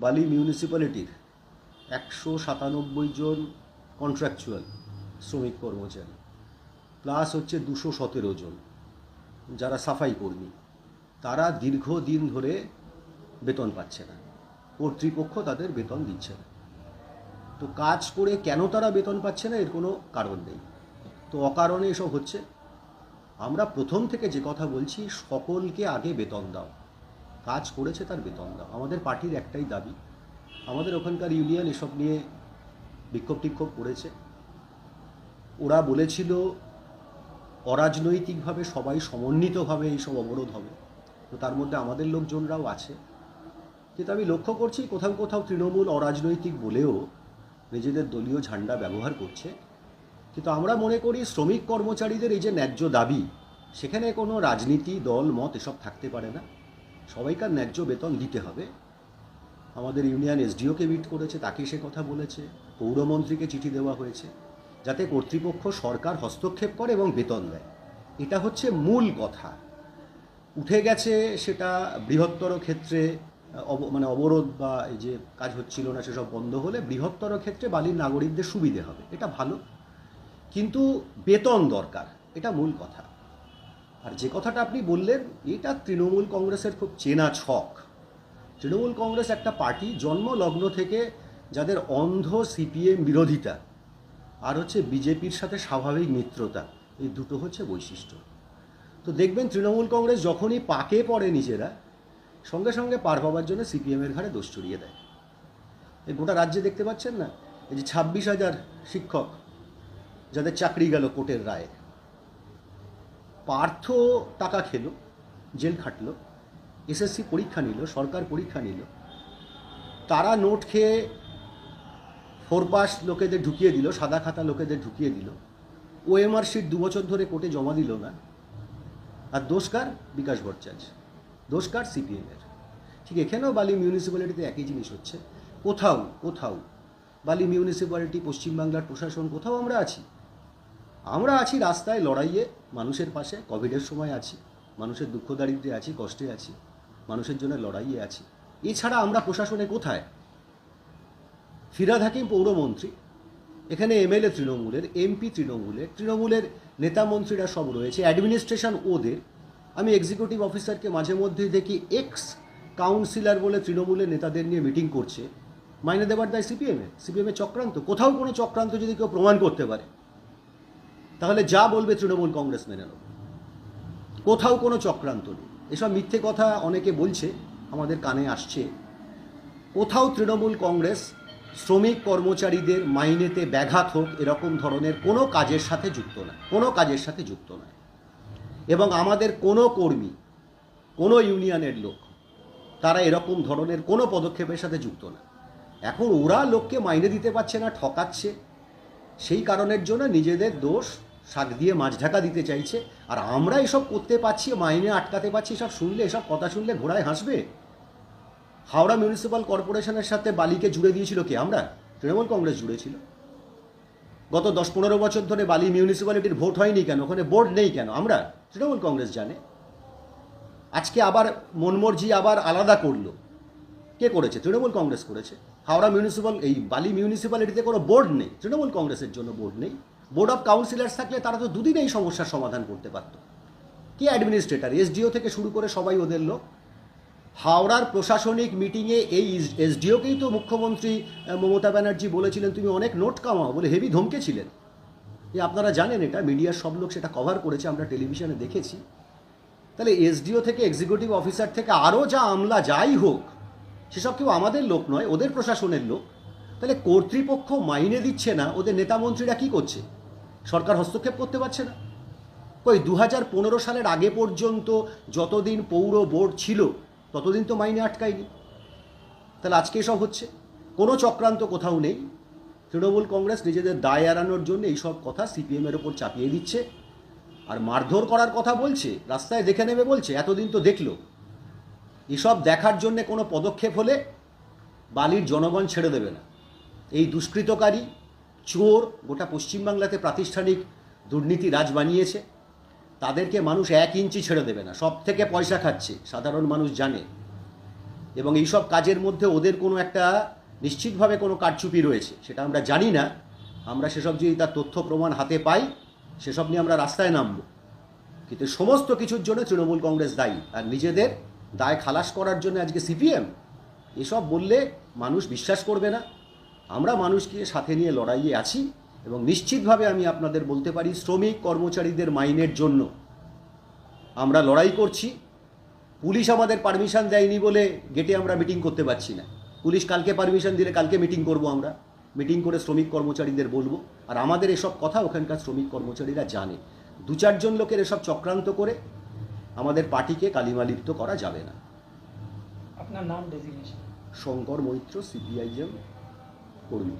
বালি মিউনিসিপ্যালিটির একশো সাতানব্বই জন কন্ট্রাকচুয়াল শ্রমিক কর্মচারী প্লাস হচ্ছে দুশো সতেরো জন যারা সাফাই কর্মী। তারা দীর্ঘদিন ধরে বেতন পাচ্ছে না। কর্তৃপক্ষ তাদের বেতন দিচ্ছে না। তো কাজ করে কেন তারা বেতন পাচ্ছে না এর কোনো কারণ নেই। তো অকারণে এসব হচ্ছে। আমরা প্রথম থেকে যে কথা বলছি, সকলকে আগে বেতন দাও। কাজ করেছে তার বেতন দাও। আমাদের পার্টির একটাই দাবি, আমাদের ওখানকার ইউনিয়ন এসব নিয়ে বিক্ষোভ টিক্ষোভ করেছে। ওরা বলেছিল অরাজনৈতিকভাবে সবাই সমন্বিতভাবে এইসব অবরোধ হবে। তো তার মধ্যে আমাদের লোকজনরাও আছে। কিন্তু আমি লক্ষ্য করছি কোথাও কোথাও তৃণমূল অরাজনৈতিক বলেও নিজেদের দলীয় ঝান্ডা ব্যবহার করছে। কিন্তু আমরা মনে করি শ্রমিক কর্মচারীদের এই যে ন্যায্য দাবি, সেখানে কোনো রাজনীতি, দল, মত এসব থাকতে পারে না। সবাইকার ন্যায্য বেতন দিতে হবে। আমাদের ইউনিয়ন এসডিওকে মিট করেছে তাকে সে কথা বলেছে। পৌরমন্ত্রীকে চিঠি দেওয়া হয়েছে, যাতে কর্তৃপক্ষ সরকার হস্তক্ষেপ করে এবং বেতন দেয়। এটা হচ্ছে মূল কথা। উঠে গেছে সেটা বৃহত্তর ক্ষেত্রে মানে অবরোধ বা এই যে কাজ হচ্ছিল না সেসব বন্ধ হলে বৃহত্তর ক্ষেত্রে বালির নাগরিকদের সুবিধে হবে। এটা ভালো। কিন্তু বেতন দরকার, এটা মূল কথা। আর যে কথাটা আপনি বললেন, এটা তৃণমূল কংগ্রেসের খুব চেনা ছক। তৃণমূল কংগ্রেস একটা পার্টি জন্মলগ্ন থেকে যাদের অন্ধ সিপিএম বিরোধিতা আর হচ্ছে বিজেপির সাথে স্বাভাবিক মিত্রতা, এই দুটো হচ্ছে বৈশিষ্ট্য। তো দেখবেন তৃণমূল কংগ্রেস যখনই পাকে পড়ে নিজেরা, সঙ্গে সঙ্গে পার হওয়ার জন্য সিপিএমের ঘাড়ে দোষ চড়িয়ে দেয়। এই গোটা রাজ্যে দেখতে পাচ্ছেন না? এই যে ছাব্বিশ হাজার শিক্ষক যাদের চাকরি গেল কোর্টের রায়ে পার্থ টাকা খেলো, জেল খাটলো, এসএসসি পরীক্ষা নিল, সরকার পরীক্ষা নিল। তারা নোট খেয়ে ফোর পাস লোকেদের ঢুকিয়ে দিল, সাদা খাতা লোকেদের ঢুকিয়ে দিল। ওএমআর শিট দু বছর ধরে কোর্টে জমা দিল না। আর দোষকার বিকাশ ভট্টাচার্য। দোষকার সিপিএমের। ঠিক এখানেও বালি মিউনিসিপ্যালিটিতে একই জিনিস হচ্ছে। কোথাও কোথাও বালি মিউনিসিপ্যালিটি পশ্চিমবাংলার প্রশাসন, কোথাও আমরা আছি। আমরা আছি রাস্তায় লড়াইয়ে, মানুষের পাশে, কোভিডের সময় আছি, মানুষের দুঃখ দারিদ্রে আছি, কষ্টে আছি, মানুষের জন্য লড়াইয়ে আছি। এছাড়া আমরা প্রশাসনে কোথায়? ফিরাদ হাকিম পৌরমন্ত্রী, এখানে এমএলএ তৃণমূলের, এমপি তৃণমূলের তৃণমূলের নেতা মন্ত্রীরা সব রয়েছে অ্যাডমিনিস্ট্রেশন ওদের। আমি এক্সিকিউটিভ অফিসারকে মাঝে মধ্যে দেখি এক্স কাউন্সিলর বলে তৃণমূলের নেতাদের নিয়ে মিটিং করছে। মাইনে দেবার দায় সিপিএমের সিপিএমের চক্রান্ত, কোথাও কোনো চক্রান্ত যদি কেউ প্রমাণ করতে পারে। তাহলে যা বলবে তৃণমূল কংগ্রেস মেনে নেব। কোথাও কোনো চক্রান্ত নেই। এসব মিথ্যে কথা অনেকে বলছে, আমাদের কানে আসছে। কোথাও তৃণমূল কংগ্রেস শ্রমিক কর্মচারীদের মাইনেতে ব্যাঘাত হোক, এরকম ধরনের কোনো কাজের সাথে যুক্ত না কোনো কাজের সাথে যুক্ত নয়। এবং আমাদের কোনো কর্মী, কোনো ইউনিয়নের লোক, তারা এরকম ধরনের কোনো পদক্ষেপের সাথে যুক্ত না। এখন ওরা লোককে মাইনে দিতে পারছে না, ঠকাচ্ছে। সেই কারণের জন্য নিজেদের দোষ শাক দিয়ে মাছ ঢাকা দিতে চাইছে। আর আমরা এসব করতে পারছি, মাইনে আটকাতে পারছি সব শুনলে, এসব কথা শুনলে ঘোড়ায় হাসবে। হাওড়া মিউনিসিপ্যাল কর্পোরেশনের সাথে বালিকে জুড়ে দিয়েছিল কে? আমরা? তৃণমূল কংগ্রেস জুড়েছিল গত দশ পনেরো বছর ধরে বালি মিউনিসিপ্যালিটির ভোট হয়নি কেন? ওখানে বোর্ড নেই কেন? আমরা? তৃণমূল কংগ্রেস জানে। আজকে আবার মনমর্জি আবার আলাদা করল। কে করেছে? তৃণমূল কংগ্রেস করেছে। হাওড়া মিউনিসিপ্যাল এই বালি মিউনিসিপ্যালিটিতে কোনো বোর্ড নেই, তৃণমূল কংগ্রেসের জন্য বোর্ড নেই। বোর্ড অফ কাউন্সিলার্স থাকলে তারা তো দুদিনে এই সমস্যার সমাধান করতে পারত। কে অ্যাডমিনিস্ট্রেটর এসডিও থেকে শুরু করে সবাই ওদের লোক। হাওড়ার প্রশাসনিক মিটিংয়ে এই এসডিওকেই তো মুখ্যমন্ত্রী মমতা ব্যানার্জি বলেছিলেন, তুমি অনেক নোট কামাও। বলে হেভি ধমকেছিলেন এই আপনারা জানেন এটা, মিডিয়ার সব লোক সেটা কভার করেছে, আমরা টেলিভিশনে দেখেছি। তাহলে এসডিও থেকে এক্সিকিউটিভ অফিসার থেকে আরও যা আমলা যাই হোক সেসব কেউ আমাদের লোক নয়, ওদের প্রশাসনের লোক। তাহলে কর্তৃপক্ষ মাইনে দিচ্ছে না, ওদের নেতা মন্ত্রীরা কী করছে? সরকার হস্তক্ষেপ করতে পারছে না। কই দু হাজার পনেরো সালের আগে পর্যন্ত যতদিন পৌর বোর্ড ছিল, ততদিন তো মাইনে আটকায়নি। তাহলে আজকে এসব হচ্ছে? কোনো চক্রান্ত কোথাও নেই। তৃণমূল কংগ্রেস নিজেদের দায় এড়ানোর জন্য এইসব কথা সিপিএমের ওপর চাপিয়ে দিচ্ছে। আর মারধর করার কথা বলছে, রাস্তায় দেখে নেবে বলছে, এতদিন তো দেখল। এসব দেখার জন্যে কোনো পদক্ষেপ হলে বালির জনগণ ছেড়ে দেবে না। এই দুষ্কৃতকারী, চোর গোটা পশ্চিমবাংলাতে প্রাতিষ্ঠানিক দুর্নীতি রাজ বানিয়েছে। তাদেরকে মানুষ এক ইঞ্চি ছেড়ে দেবে না সব থেকে পয়সা খাচ্ছে, সাধারণ মানুষ জানে। এবং এইসব কাজের মধ্যে ওদের কোনো একটা নিশ্চিতভাবে কোনো কারচুপি রয়েছে, সেটা আমরা জানি না। আমরা সেসব যদি তার তথ্য প্রমাণ হাতে পাই, সেসব নিয়ে আমরা রাস্তায় নামবো। কিন্তু সমস্ত কিছুর জন্য তৃণমূল কংগ্রেস দায়ী, আর নিজেদের দায় খালাস করার জন্য আজকে সিপিএম? এসব বললে মানুষ বিশ্বাস করবে না। আমরা মানুষকে সাথে নিয়ে লড়াইয়ে আছি এবং নিশ্চিতভাবে আমি আপনাদের বলতে পারি, শ্রমিক কর্মচারীদের মাইনের জন্য। আমরা লড়াই করছি। পুলিশ আমাদের পারমিশন দেয়নি বলে গেটে আমরা মিটিং করতে পারছি না। পুলিশ কালকে পারমিশন দিলে কালকে মিটিং করব আমরা। মিটিং করে শ্রমিক কর্মচারীদের বলব। আর আমাদের এসব কথা ওখানকার শ্রমিক কর্মচারীরা জানে। দু চারজন লোকের এসব চক্রান্ত করে আমাদের পার্টিকে কালিমালিপ্ত করা যাবে না। আপনার নাম ডেজিগনেশন শঙ্কর মৈত্র সিপিআইএম কর্মী।